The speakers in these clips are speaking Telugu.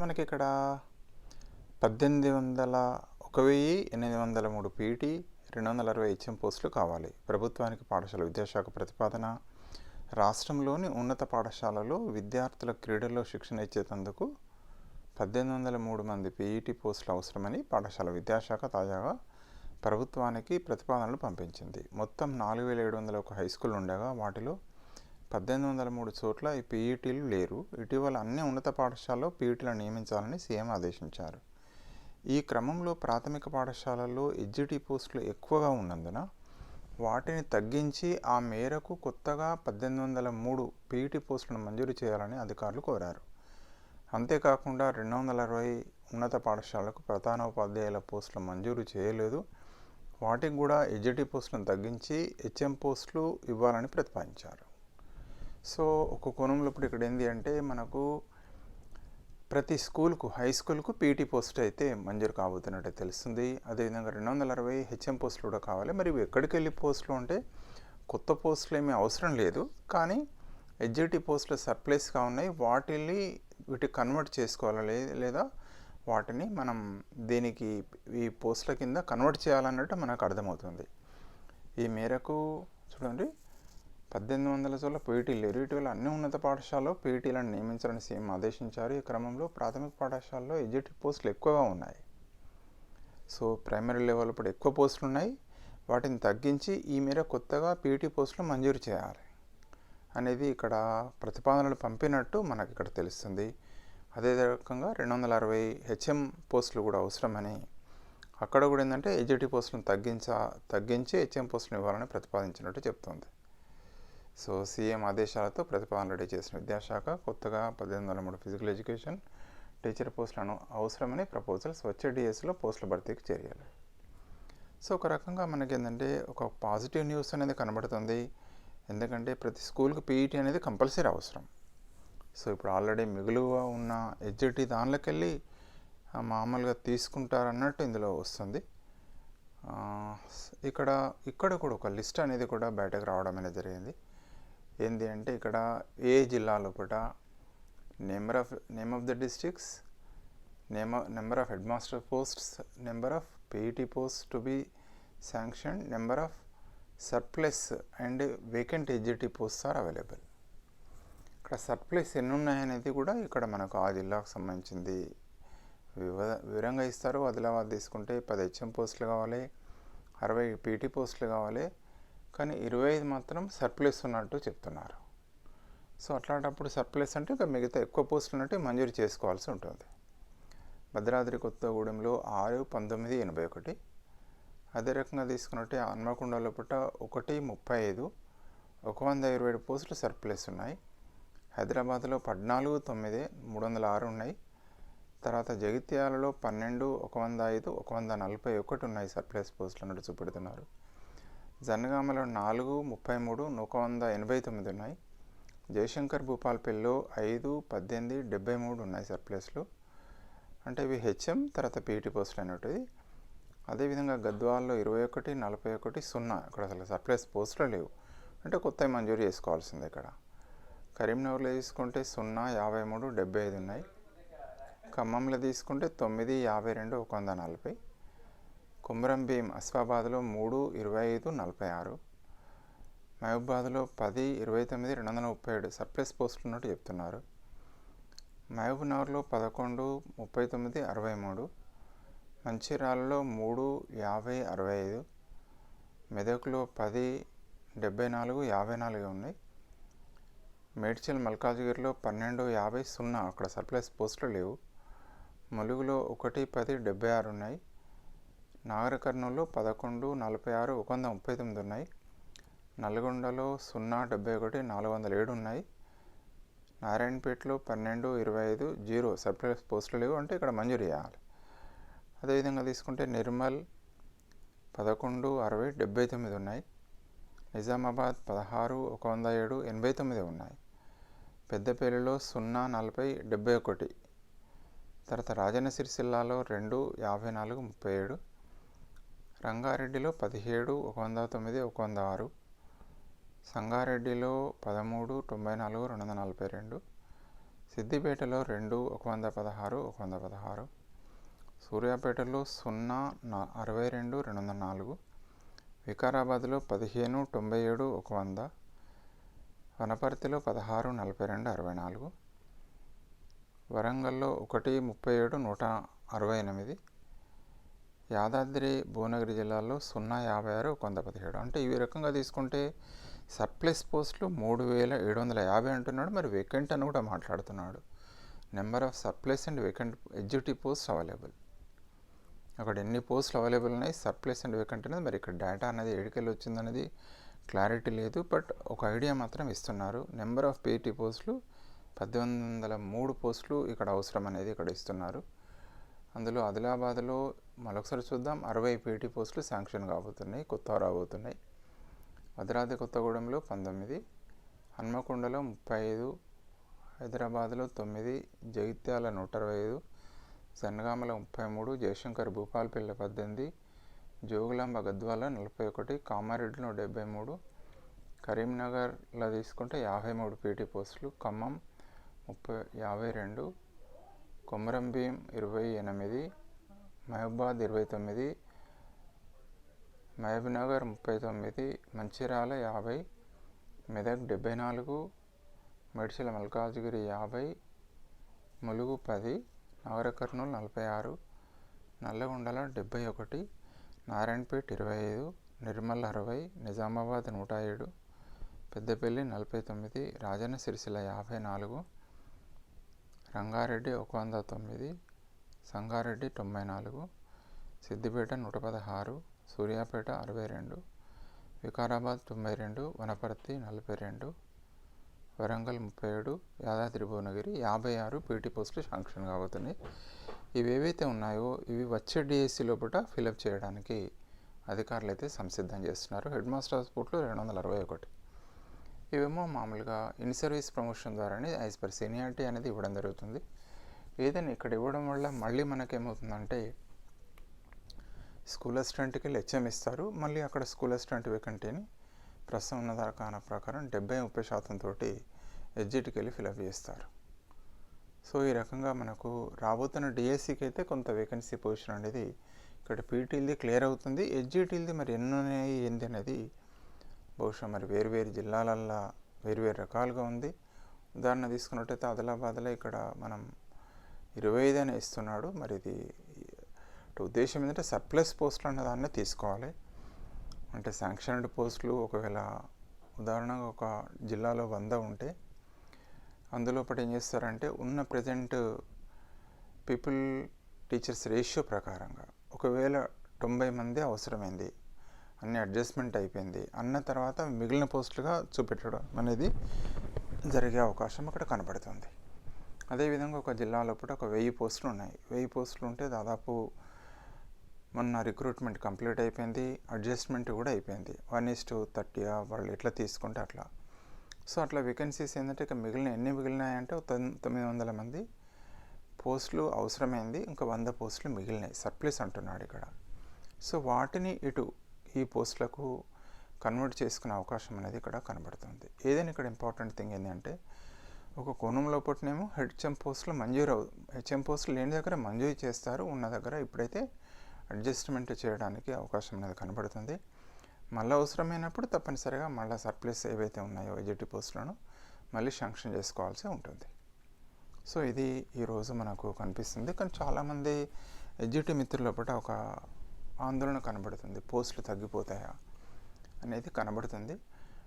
మనకి ఇక్కడ పద్దెనిమిది వందల ఒక వెయ్యి ఎనిమిది వందల మూడు పీటీ రెండు వందల అరవై హెచ్ఎం పోస్టులు కావాలి. ప్రభుత్వానికి పాఠశాల విద్యాశాఖ ప్రతిపాదన రాష్ట్రంలోని ఉన్నత పాఠశాలలో విద్యార్థుల క్రీడల్లో శిక్షణ ఇచ్చేటందుకు పద్దెనిమిది వందల మూడు మంది పీఈటీ పోస్టులు అవసరమని పాఠశాల విద్యాశాఖ తాజాగా ప్రభుత్వానికి ప్రతిపాదనలు పంపించింది. మొత్తం నాలుగు వేల ఏడు వందల ఒక హై స్కూల్ ఉండగా వాటిలో పద్దెనిమిది వందల మూడు చోట్ల ఈ పీఈటీలు లేరు. ఇటీవల అన్ని ఉన్నత పాఠశాలలో పీఈటీలను నియమించాలని సీఎం ఆదేశించారు. ఈ క్రమంలో ప్రాథమిక పాఠశాలల్లో ఎడ్జిటీ పోస్టులు ఎక్కువగా ఉన్నందున వాటిని తగ్గించి ఆ మేరకు కొత్తగా పద్దెనిమిది వందల మూడు పీఈటీ పోస్టులను మంజూరు చేయాలని అధికారులు కోరారు. అంతేకాకుండా రెండు వందల అరవై ఉన్నత పాఠశాలకు ప్రధానోపాధ్యాయుల పోస్టులు మంజూరు చేయలేదు. వాటికి కూడా ఎడ్జిటీ పోస్టులను తగ్గించి హెచ్ఎం పోస్టులు ఇవ్వాలని ప్రతిపాదించారు. సో ఒక కోణంలో ఇప్పుడు ఇక్కడ ఏంటి అంటే మనకు ప్రతి స్కూల్కు హై స్కూల్కు పీటీ పోస్ట్ అయితే మంజూరు కాబోతున్నట్టు తెలుస్తుంది. అదేవిధంగా రెండు వందల అరవై హెచ్ఎం పోస్టులు కూడా కావాలి. మరి ఎక్కడికి వెళ్ళి పోస్టులు అంటే కొత్త పోస్టులు ఏమీ అవసరం లేదు. కానీ హెచ్జిటి పోస్టులు సర్ప్లైస్గా ఉన్నాయి. వాటిని వీటికి కన్వర్ట్ చేసుకోవాలి లేదా వాటిని మనం దీనికి ఈ పోస్టుల కింద కన్వర్ట్ చేయాలన్నట్టు మనకు అర్థమవుతుంది. ఈ మేరకు చూడండి పద్దెనిమిది వందల చోట్ల పీటీలు లేరు ఇటీవల అన్ని ఉన్నత పాఠశాలలో పీటీలను నియమించాలని సీఎం ఆదేశించారు. ఈ క్రమంలో ప్రాథమిక పాఠశాలలో ఎగ్జిక్యూటివ్ పోస్టులు ఎక్కువగా ఉన్నాయి. సో ప్రైమరీ లెవెల్ ఇప్పుడు ఎక్కువ పోస్టులు ఉన్నాయి. వాటిని తగ్గించి ఈ మేర కొత్తగా పీటీ పోస్టులు మంజూరు చేయాలి అనేది ఇక్కడ ప్రతిపాదనలు పంపినట్టు మనకి ఇక్కడ తెలుస్తుంది. అదే రకంగా రెండు వందల అరవై హెచ్ఎం పోస్టులు కూడా అవసరమని అక్కడ కూడా ఏంటంటే ఎడ్జిటి పోస్టులను తగ్గించ తగ్గించి హెచ్ఎం పోస్టులు ఇవ్వాలని ప్రతిపాదించినట్టు చెప్తుంది. సో సీఎం ఆదేశాలతో ప్రతిపాదన రెడీ చేసిన విద్యాశాఖ కొత్తగా పద్దెనిమిది వందల మూడు ఫిజికల్ ఎడ్యుకేషన్ టీచర్ పోస్టులను అవసరమని ప్రపోజల్స్ వచ్చే డిఎస్లో పోస్టుల భర్తీకి చేయాలి సో ఒక రకంగా మనకి ఏంటంటే ఒక పాజిటివ్ న్యూస్ అనేది కనబడుతుంది. ఎందుకంటే ప్రతి స్కూల్కి పీఈటీ అనేది కంపల్సరీ అవసరం. సో ఇప్పుడు ఆల్రెడీ మిగులుగా ఉన్న ఎడ్జిటీ దానిలోకి వెళ్ళి మామూలుగా తీసుకుంటారన్నట్టు ఇందులో వస్తుంది. ఇక్కడ ఇక్కడ కూడా ఒక లిస్ట్ అనేది కూడా బయటకు రావడం అనేది జరిగింది. ఏంటి అంటే ఇక్కడ ఏ జిల్లాలో కూడా number of name of the districts name number of head master posts number of PET post to be sanction number of surplus and vacant SGT posts are available. ఇక్కడ సర్ప్లస్ ఎన్ని ఉన్నాయనేది కూడా ఇక్కడ మనకు ఆ జిల్లాకు సంబంధించింది. వివ వివరంగా ఇస్తారు. ఆదిలాబాద్ తీసుకుంటే పది హెచ్ఎం పోస్టులు కావాలి అరవై పీటీ పోస్టులు కావాలి కానీ ఇరవై ఐదు మాత్రం సర్ప్లస్ ఉన్నట్టు చెప్తున్నారు. సో అట్లాంటప్పుడు సర్ప్లస్ అంటే ఇక మిగతా ఎక్కువ పోస్టులు ఉన్నట్టు మంజూరు చేసుకోవాల్సి ఉంటుంది. భద్రాద్రి కొత్తగూడెంలో ఆరు పంతొమ్మిది ఎనభై ఒకటి. అదే రకంగా తీసుకున్నట్టే హన్మకొండలో పుట్ట ఒకటి ముప్పై ఐదు ఒక వంద ఇరవై ఏడు పోస్టులు సర్ప్లస్ ఉన్నాయి. హైదరాబాద్లో పద్నాలుగు తొమ్మిది మూడు వందల ఆరు ఉన్నాయి. తర్వాత జగిత్యాలలో పన్నెండు ఒక వంద ఐదు ఒక వంద నలభై ఒకటి ఉన్నాయి సర్ప్లస్ పోస్టులు అన్నట్టు చూపెడుతున్నారు. జనగామలో నాలుగు ముప్పై మూడు ఒక వంద ఎనభై తొమ్మిది ఉన్నాయి. జయశంకర్ భూపాల్పల్లిలో ఐదు పద్దెనిమిది డెబ్బై మూడు ఉన్నాయి సర్ప్లస్లు అంటే ఇవి హెచ్ఎం తర్వాత పీఈటీ పోస్టులు అనేటివి అదేవిధంగా గద్వాల్లో ఇరవై ఒకటి నలభై ఒకటి సున్నా ఇక్కడ అసలు సర్ప్లస్ పోస్టులు లేవు. అంటే కొత్త మంజూరు చేసుకోవాల్సిందే ఇక్కడ. కరీంనగర్లో తీసుకుంటే సున్నా యాభై మూడు డెబ్బై ఐదు ఉన్నాయి. ఖమ్మంలో తీసుకుంటే తొమ్మిది యాభై రెండు ఒక వంద నలభై. కుమరం భీం అస్ఫాబాద్లో మూడు ఇరవై ఐదు నలభై ఆరు. మహబూబాద్లో పది ఇరవై తొమ్మిది రెండు వందల ముప్పై ఏడు సర్ప్లైస్ పోస్టులు ఉన్నట్టు చెప్తున్నారు. మహబూబ్నగర్లో పదకొండు ముప్పై తొమ్మిది అరవై మూడు. మంచిర్యాలలో మూడు యాభై అరవై ఐదు. మెదక్లో పది డెబ్బై నాలుగు యాభై నాలుగు ఉన్నాయి. మేడ్చల్ మల్కాజ్గిరిలో పన్నెండు యాభై సున్నా అక్కడ సర్ప్లస్ పోస్టులు లేవు. ములుగులో ఒకటి పది డెబ్బై ఆరు ఉన్నాయి. నాగర కర్నూలు పదకొండు నలభై ఆరు ఒక వంద ముప్పై తొమ్మిది ఉన్నాయి. నల్గొండలో సున్నా డెబ్బై ఒకటి నాలుగు వందల ఏడు ఉన్నాయి. నారాయణపేటలో పన్నెండు ఇరవై ఐదు జీరో సర్ప్లస్ పోస్టులు లేవు అంటే ఇక్కడ మంజూరు చేయాలి. అదేవిధంగా తీసుకుంటే నిర్మల్ పదకొండు అరవై డెబ్బై తొమ్మిది ఉన్నాయి. నిజామాబాద్ పదహారు ఒక వంద ఏడు ఎనభై తొమ్మిది ఉన్నాయి. పెద్దపల్లిలో సున్నా నలభై డెబ్బై ఒకటి. తర్వాత రాజన్న సిరిసిల్లాలో రెండు యాభై నాలుగు ముప్పై ఏడు. రంగారెడ్డిలో పదిహేడు ఒక వంద తొమ్మిది ఒక వంద ఆరు. సంగారెడ్డిలో పదమూడు తొంభై నాలుగు రెండు వందల నలభై రెండు. సిద్దిపేటలో రెండు ఒక వంద పదహారు ఒక వంద పదహారు. సూర్యాపేటలో సున్నా నా అరవై రెండు రెండు వందల నాలుగు. వికారాబాద్లో పదిహేను తొంభై ఏడు ఒక వంద. వనపర్తిలో పదహారు నలభై రెండు అరవై నాలుగు. వరంగల్లో ఒకటి ముప్పై ఏడు నూట అరవై ఎనిమిది. యాదాద్రి భువనగిరి జిల్లాలో సున్నా యాభై ఆరు వంద పదిహేడు. అంటే ఈ రకంగా తీసుకుంటే సర్ప్లస్ పోస్టులు మూడు వేల ఏడు వందల యాభై అంటున్నాడు. మరి వేకెంట్ అని కూడా మాట్లాడుతున్నాడు. Number of surplus and vacant executive post available అక్కడ ఎన్ని పోస్టులు అవైలబుల్ ఉన్నాయి? సర్ప్లస్ అండ్ వేకెంట్ అనేది మరి ఇక్కడ డేటా అనేది ఎడికెళ్ళి వచ్చిందనేది క్లారిటీ లేదు. బట్ ఒక ఐడియా మాత్రం ఇస్తున్నారు. నెంబర్ ఆఫ్ పీటీ పోస్టులు పద్దెనిమిది వందల మూడు పోస్టులు ఇక్కడ అవసరం అనేది ఇక్కడ ఇస్తున్నారు. అందులో ఆదిలాబాద్లో మరొకసారి చూద్దాం. అరవై పీటీ పోస్టులు శాంక్షన్ కాబోతున్నాయి కొత్త రాబోతున్నాయి. భద్రాద్రి కొత్తగూడెంలో పంతొమ్మిది హన్మకొండలో ముప్పై ఐదు హైదరాబాద్లో తొమ్మిది జగిత్యాల నూట అరవై ఐదు జనగామల ముప్పై మూడు జయశంకర్ భూపాలపల్లి పద్దెనిమిది జోగులాంబ గద్వాల నలభై ఒకటి కామారెడ్డిలో డెబ్బై మూడు కరీంనగర్లో తీసుకుంటే యాభై మూడు పీటీ పోస్టులు ఖమ్మం ముప్పై యాభై రెండు కొమరం భీం ఇరవై ఎనిమిది మహబాద్ ఇరవై తొమ్మిది మహబూబ్నగర్ ముప్పై తొమ్మిది మంచిర్యాల యాభై మెదక్ డెబ్బై నాలుగు మెడిసిల మల్కాజ్గిరి యాభై ములుగు పది నగర కర్నూలు నలభై ఆరు నల్లగొండల డెబ్బై ఒకటి నారాయణపేట ఇరవై ఐదు నిర్మల్ అరవై నిజామాబాద్ నూట ఏడు పెద్దపల్లి నలభై తొమ్మిది రాజన్న సిరిసిల్ల యాభై నాలుగు రంగారెడ్డి ఒక వంద తొమ్మిది సంగారెడ్డి తొంభై నాలుగు సిద్దిపేట నూట పదహారు సూర్యాపేట అరవై రెండు వికారాబాద్ తొంభై రెండు వనపర్తి నలభై రెండు వరంగల్ ముప్పై ఏడు యాదాద్రి భువనగిరి యాభై ఆరు పీటీ పోస్టులు శాంక్షన్ కాబోతున్నాయి. ఇవి ఏవైతే ఉన్నాయో ఇవి వచ్చే డిఎస్సి లోపల ఫిలప్ చేయడానికి అధికారులు అయితే సంసిద్ధం చేస్తున్నారు. హెడ్ మాస్టర్ హాస్పిటల్ రెండు వందల అరవై ఒకటి. ఇవేమో మామూలుగా ఇన్ సర్వీస్ ప్రమోషన్ ద్వారానే యాజ్ పర్ సీనియారిటీ అనేది ఇవ్వడం జరుగుతుంది. ఏదైనా ఇక్కడ ఇవ్వడం వల్ల మళ్ళీ మనకేమవుతుందంటే స్కూల్ అసిస్టెంట్కి హెచ్ఎం ఇస్తారు. మళ్ళీ అక్కడ స్కూల్ అసిస్టెంట్ వేకంటీని ప్రస్తుతం ఉన్న దాకా ప్రకారం డెబ్బై ముప్పై శాతం తోటి ఎడ్జిట్కి వెళ్ళి ఫిలప్ చేస్తారు. సో ఈ రకంగా మనకు రాబోతున్న డిఎస్సికి అయితే కొంత వేకెన్సీ పొజిషన్ అనేది ఇక్కడ పీటీలది క్లియర్ అవుతుంది. ఎడ్జిటీలది మరి ఎన్ని ఉన్నాయి ఏంది అనేది బహుశా మరి వేరు వేరు జిల్లాలల్లో వేరు వేరు రకాలుగా ఉంది. ఉదాహరణ తీసుకున్నట్టయితే ఆదిలాబాద్లో ఇక్కడ మనం ఇరవై ఐదు అని ఇస్తున్నాడు. మరి ఇది ఉద్దేశం ఏంటంటే సర్ప్లస్ పోస్టులు అనే దాన్ని తీసుకోవాలి. అంటే శాంక్షన్డ్ పోస్టులు ఒకవేళ ఉదాహరణగా ఒక జిల్లాలో వంద ఉంటే అందులో ఒకటి ఏం చేస్తారంటే ఉన్న ప్రజెంట్ పీపుల్ టీచర్స్ రేషియో ప్రకారంగా ఒకవేళ తొంభై మంది అవసరమైంది అన్ని అడ్జస్ట్మెంట్ అయిపోయింది. అన్న తర్వాత మిగిలిన పోస్టులుగా చూపెట్టడం అనేది జరిగే అవకాశం అక్కడ కనబడుతుంది. అదేవిధంగా ఒక జిల్లాలో లోపల ఒక వెయ్యి పోస్టులు ఉన్నాయి. వెయ్యి పోస్టులు ఉంటే దాదాపు మొన్న రిక్రూట్మెంట్ కంప్లీట్ అయిపోయింది అడ్జస్ట్మెంట్ కూడా అయిపోయింది. వన్ ఈస్ టు థర్టీ వాళ్ళు ఎట్లా తీసుకుంటే అట్లా. సో అట్లా వేకెన్సీస్ ఏంటంటే ఇక మిగిలిన ఎన్ని మిగిలినాయంటే తొమ్మిది వందల మంది పోస్టులు అవసరమైంది. ఇంకా వంద పోస్టులు మిగిలినాయి. సర్ప్లస్ అంటున్నాడు ఇక్కడ. సో వాటిని ఇటు ఈ పోస్టులకు కన్వర్ట్ చేసుకునే అవకాశం అనేది ఇక్కడ కనబడుతుంది. ఏదైనా ఇక్కడ ఇంపార్టెంట్ థింగ్ ఏంటంటే ఒక కోణం లోపలనేమో హెచ్ఎం పోస్టులు మంజూరు అవు హెచ్ఎం పోస్టులు లేని దగ్గర మంజూరు చేస్తారు. ఉన్న దగ్గర ఇప్పుడైతే అడ్జస్ట్మెంట్ చేయడానికి అవకాశం అనేది కనబడుతుంది. మళ్ళీ అవసరమైనప్పుడు తప్పనిసరిగా మళ్ళీ సర్ప్లస్ ఏవైతే ఉన్నాయో ఎజిటి పోస్టులను మళ్ళీ శాంక్షన్ చేసుకోవాల్సి ఉంటుంది. సో ఇది ఈరోజు మనకు కనిపిస్తుంది. కానీ చాలామంది ఎడ్జిటి మిత్రుల ఒక ఆందోళన కనబడుతుంది. పోస్టులు తగ్గిపోతాయా అనేది కనబడుతుంది.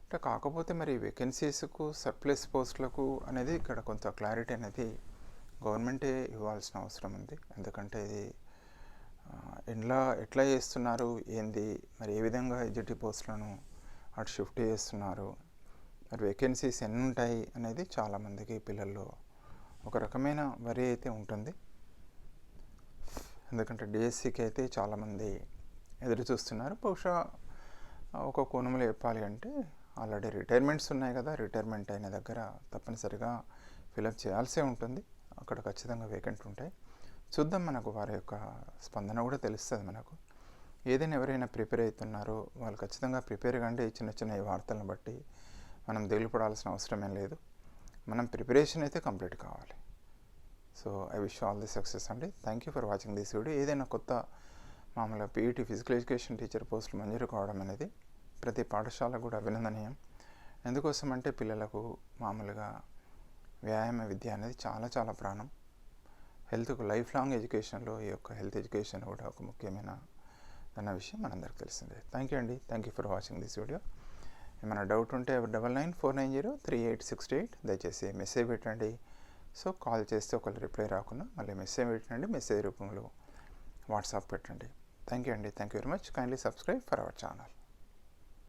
అంటే కాకపోతే మరి వేకెన్సీస్కు సర్ప్లస్ పోస్టులకు అనేది ఇక్కడ కొంత క్లారిటీ అనేది గవర్నమెంటే ఇవ్వాల్సిన అవసరం ఉంది. ఎందుకంటే ఇది ఎట్లా ఎట్లా చేస్తున్నారు ఏంది మరి ఏ విధంగా ఎడ్జిటీ పోస్టులను అటు షిఫ్ట్ చేస్తున్నారు మరి వేకెన్సీస్ ఎన్ని ఉంటాయి అనేది చాలామందికి పిల్లల్లో ఒక రకమైన వరి అయితే ఉంటుంది. ఎందుకంటే డిఎస్సికి అయితే చాలామంది ఎదురు చూస్తున్నారు బహుశా ఒక కోణంలో చెప్పాలి అంటే ఆల్రెడీ రిటైర్మెంట్స్ ఉన్నాయి కదా రిటైర్మెంట్ అయిన దగ్గర తప్పనిసరిగా ఫిలప్ చేయాల్సే ఉంటుంది. అక్కడ ఖచ్చితంగా వేకెంట్ ఉంటాయి. చూద్దాం మనకు వారి యొక్క స్పందన కూడా తెలుస్తుంది మనకు. ఏదైనా ఎవరైనా ప్రిపేర్ అవుతున్నారో వాళ్ళు ఖచ్చితంగా ప్రిపేర్ కంటే చిన్న చిన్న వార్తలను బట్టి. మనం దిగులు పడాల్సిన అవసరం ఏం లేదు. మనం ప్రిపరేషన్ అయితే కంప్లీట్ కావాలి. So I wish all the success అండి. Thank you for watching this video ఏదైనా కొత్త మామూలుగా పీఈటీ ఫిజికల్ ఎడ్యుకేషన్ టీచర్ పోస్టులు మంజూరు కావడం అనేది ప్రతి పాఠశాల కూడా అభినందనీయం. ఎందుకోసం అంటే పిల్లలకు మామూలుగా వ్యాయామ విద్య అనేది చాలా చాలా ప్రాణం. హెల్త్కు లైఫ్ లాంగ్ ఎడ్యుకేషన్లో ఈ యొక్క హెల్త్ ఎడ్యుకేషన్ కూడా ఒక ముఖ్యమైన అన్న విషయం మనందరికి తెలిసిందే. థ్యాంక్ యూ అండి. Thank you for watching this video ఏమైనా డౌట్ ఉంటే double nine four nine zero three eight six eight దయచేసి మెసేజ్ పెట్టండి. సో కాల్ చేస్తే ఒకళ్ళు రిప్లై రాకుండా మళ్ళీ మెసేజ్ పెట్టండి మెసేజ్ రూపంలో వాట్సాప్ పెట్టండి. థ్యాంక్ యూ అండి. Thank you very much. Kindly subscribe for our channel